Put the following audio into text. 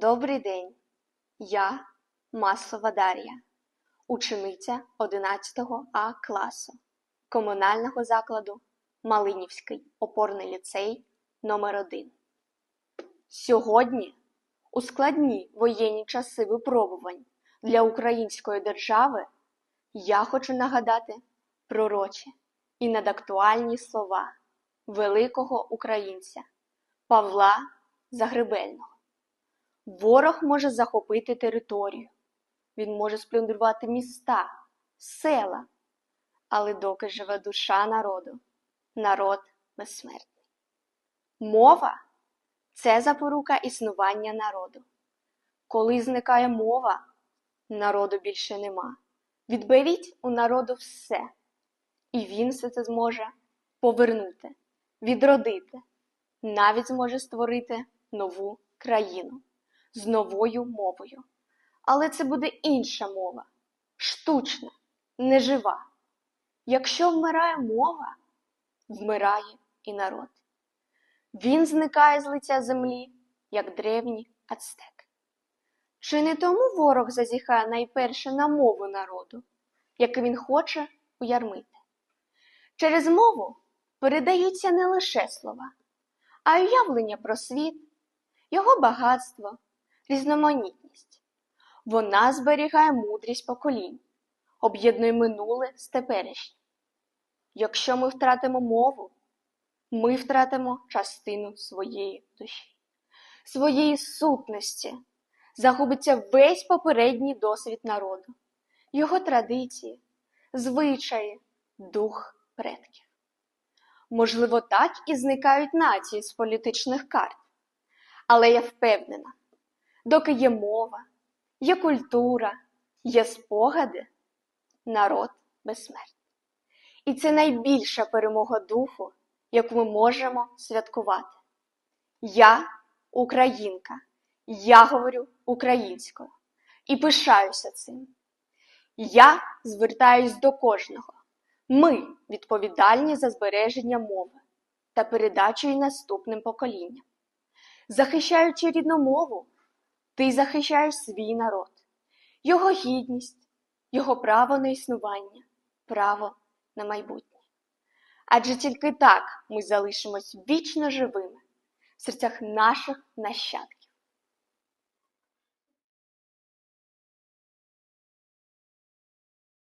Добрий день. Я Масова Дар'я, учениця 11 А класу комунального закладу Малинівський опорний ліцей номер 1 Сьогодні, у складні воєнні часи випробувань для української держави, я хочу нагадати пророчі і надактуальні слова великого українця Павла Загребельного. Ворог може захопити територію, він може сплюндрувати міста, села, але доки живе душа народу, народ безсмертний. Мова це запорука існування народу. Коли зникає мова, народу більше нема. Відберіть у народу все, і він все це зможе повернути, відродити, навіть зможе створити нову країну з новою мовою. Але це буде інша мова, штучна, нежива. Якщо вмирає мова, вмирає і народ. Він зникає з лиця землі, як древні ацтеки. Чи не тому ворог зазіхає найперше на мову народу, яку він хоче уярмити? Через мову передаються не лише слова, а й уявлення про світ, його багатство, різноманітність. Вона зберігає мудрість поколінь, об'єднує минуле з теперішнім. Якщо ми втратимо мову, ми втратимо частину своєї душі, своєї сутності, загубиться весь попередній досвід народу, його традиції, звичаї, дух предків. Можливо, так і зникають нації з політичних карт. Але я впевнена, доки є мова, є культура, є спогади, народ безсмертний. І це найбільша перемога духу, яку ми можемо святкувати. Я українка, я говорю українською і пишаюся цим. Я звертаюсь до кожного. Ми відповідальні за збереження мови та передачу її наступним поколінням. Захищаючи рідну мову, ти захищаєш свій народ, його гідність, його право на існування, право на майбутнє. Адже тільки так ми залишимось вічно живими в серцях наших нащадків.